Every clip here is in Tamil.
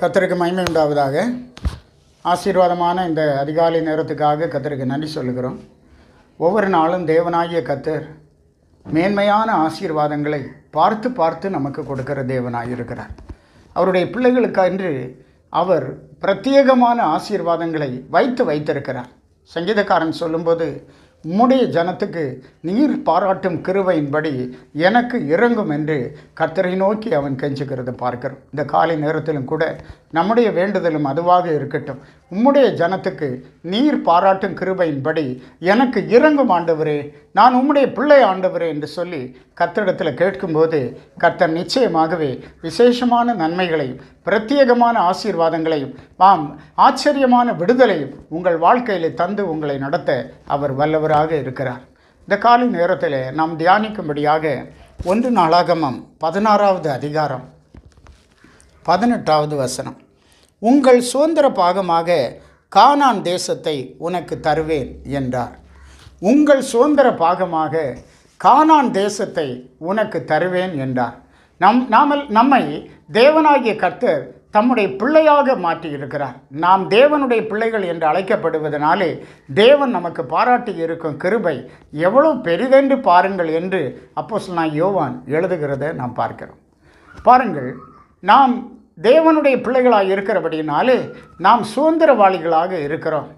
கத்தருக்கு மகிமை உண்டாவதாக. ஆசீர்வாதமான இந்த அதிகாலை நேரத்துக்காக கத்தருக்கு நன்றி சொல்லுகிறோம். ஒவ்வொரு நாளும் தேவனாகிய கத்தர் மேன்மையான ஆசீர்வாதங்களை பார்த்து பார்த்து நமக்கு கொடுக்கிற தேவனாக இருக்கிறார் அவருடைய பிள்ளைகளுக்கென்று அவர் பிரத்யேகமான ஆசீர்வாதங்களை வைத்து வைத்திருக்கிறார். சங்கீதக்காரன் சொல்லும்போது உம்முடைய ஜனத்துக்கு நீர் பாராட்டும் கிருவையின்படி எனக்கு இறங்கும் என்று கர்த்தரை நோக்கி அவன் கெஞ்சுகிறத பார்க்கிறோம். இந்த காலை நேரத்திலும் கூட நம்முடைய வேண்டுதலும் அதுவாக இருக்கட்டும். உம்முடைய ஜனத்துக்கு நீர் பாராட்டும் கிருபையின்படி எனக்கு இறங்கும் ஆண்டவரே நான் உம்முடைய பிள்ளை ஆண்டவரே என்று சொல்லி கர்த்தரிடத்தில் கேட்கும்போது கர்த்தர் நிச்சயமாகவே விசேஷமான நன்மைகளையும் பிரத்யேகமான ஆசீர்வாதங்களையும் ஆம் ஆச்சரியமான விடுதலையும் உங்கள் வாழ்க்கையில் தந்து உங்களை நடத்த அவர் வல்லவராக இருக்கிறார். இந்த காலை நேரத்தில் நாம் தியானிக்கும்படியாக ஒன்று நாளாகமம் பதினாறாவது அதிகாரம் பதினெட்டாவது வசனம். உங்கள் சுதந்திர பாகமாக கானான் தேசத்தை உனக்கு தருவேன் என்றார். உங்கள் சுதந்திர பாகமாக கானான் தேசத்தை உனக்கு தருவேன் என்றார். நம் நாமல் நம்மை தேவனாகிய கர்த்தர் தம்முடைய பிள்ளையாக மாற்றியிருக்கிறார். நாம் தேவனுடைய பிள்ளைகள் என்று அழைக்கப்படுவதனாலே தேவன் நமக்கு பாராட்டி இருக்கும் கிருபை எவ்வளவு பெரிதென்று பாருங்கள் என்று அப்போ நான் யோவான் எழுதுகிறத நாம் பார்க்கிறோம். பாருங்கள் நாம் தேவனுடைய பிள்ளைகளாக இருக்கிறபடினாலே நாம் சுதந்திரவாளிகளாக இருக்கிறோம்.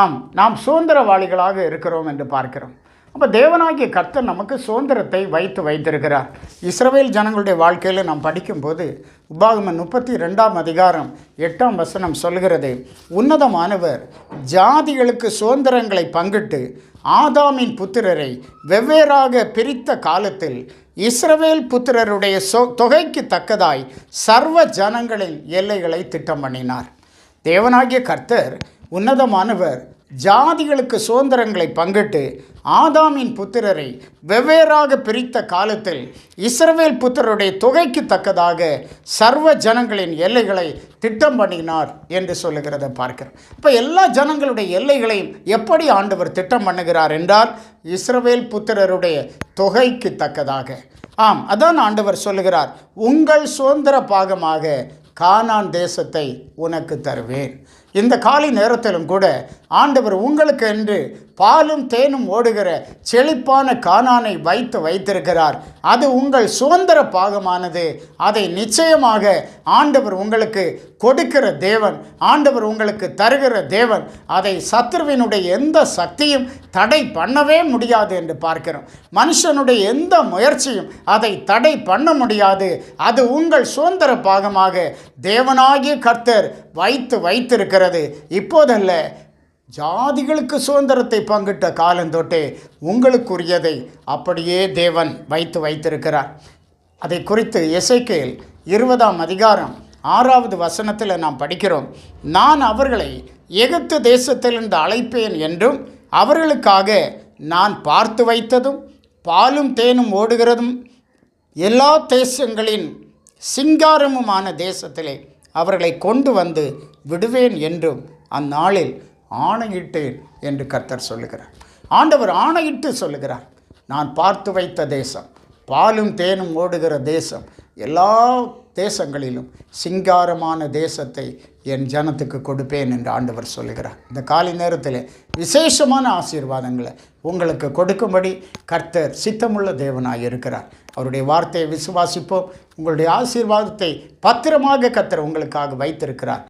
ஆம் நாம் சுதந்திரவாளிகளாக இருக்கிறோம் என்று பார்க்கிறோம். அப்போ தேவனாகிய கர்த்தர் நமக்கு சுதந்திரத்தை வைத்து வைத்திருக்கிறார். இஸ்ரவேல் ஜனங்களுடைய வாழ்க்கையில் நாம் படிக்கும்போது உபாகம முப்பத்தி ரெண்டாம் அதிகாரம் எட்டாம் வசனம் சொல்கிறது உன்னதமானவர் ஜாதிகளுக்கு சுதந்திரங்களை பங்கிட்டு ஆதாமின் புத்திரரை வெவ்வேறாக பிரித்த காலத்தில் இஸ்ரவேல் புத்திரருடைய சொ தொகைக்கு தக்கதாய் சர்வ ஜனங்களின் எல்லைகளை திட்டம் பண்ணினார் தேவனாகிய கர்த்தர் உன்னதமானவர். ஜாதிகளுக்கு சுதந்திரங்களை பங்கிட்டு ஆதாமின் புத்திரரை வெவ்வேறாக பிரித்த காலத்தில் இஸ்ரவேல் புத்திரருடைய தொகைக்கு தக்கதாக சர்வ ஜனங்களின் எல்லைகளை திட்டம் பண்ணினார் என்று சொல்லுகிறத பார்க்கிறோம். இப்போ எல்லா ஜனங்களுடைய எல்லைகளையும் எப்படி ஆண்டவர் திட்டம் பண்ணுகிறார் என்றால் இஸ்ரவேல் புத்திரருடைய தொகைக்கு தக்கதாக. ஆம் அதான் ஆண்டவர் சொல்லுகிறார் உங்கள் சுதந்திர பாகமாக கானான் தேசத்தை உனக்கு தருவேன். இந்த காலை நேரத்திலும் கூட ஆண்டவர் உங்களுக்கு என்று பாலும் தேனும் ஓடுகிற செழிப்பான காணானை வைத்து வைத்திருக்கிறார். அது உங்கள் சுதந்திர பாகமானது. அதை நிச்சயமாக ஆண்டவர் உங்களுக்கு கொடுக்கிற தேவன் ஆண்டவர் உங்களுக்கு தருகிற தேவன். அதை சத்ருவினுடைய எந்த சக்தியும் தடை பண்ணவே முடியாது என்று பார்க்கிறோம். மனுஷனுடைய எந்த முயற்சியும் அதை தடை பண்ண முடியாது. அது உங்கள் சுதந்திர பாகமாக தேவனாகிய கர்த்தர் வைத்து இருக்கிறது. இப்போதல்ல ஜாதிகளுக்கு சுதந்திரத்தை பங்கிட்ட காலந்தொட்டே உங்களுக்குரியதை அப்படியே தேவன் வைத்து வைத்திருக்கிறார். அதை குறித்து இசைக்கையில் இருபதாம் அதிகாரம் ஆறாவது வசனத்தில் நாம் படிக்கிறோம். நான் அவர்களை எகிப்து தேசத்திலிருந்து அழைப்பேன் என்றும் அவர்களுக்காக நான் பார்த்து வைத்ததும் பாலும் தேனும் ஓடுகிறதும் எல்லா தேசங்களின் சிங்காரமுமான தேசத்திலே அவர்களை கொண்டு வந்து விடுவேன் என்றும் அந்நாளில் ஆணையிட்டேன் என்று கர்த்தர் சொல்லுகிறார். ஆண்டவர் ஆணையிட்டு சொல்லுகிறார் நான் பார்த்து வைத்த தேசம் பாலும் தேனும் ஓடுகிற தேசம் எல்லா தேசங்களிலும் சிங்காரமான தேசத்தை என் ஜனத்துக்கு கொடுப்பேன் என்று ஆண்டவர் சொல்லுகிறார். இந்த காலை நேரத்தில் விசேஷமான ஆசீர்வாதங்களை உங்களுக்கு கொடுக்கும்படி கர்த்தர் சித்தமுள்ள தேவனாய் இருக்கிறார். அவருடைய வார்த்தையை விசுவாசிப்போம். உங்களுடைய ஆசீர்வாதத்தை பத்திரமாக கர்த்தர் உங்களுக்காக வைத்திருக்கிறார்.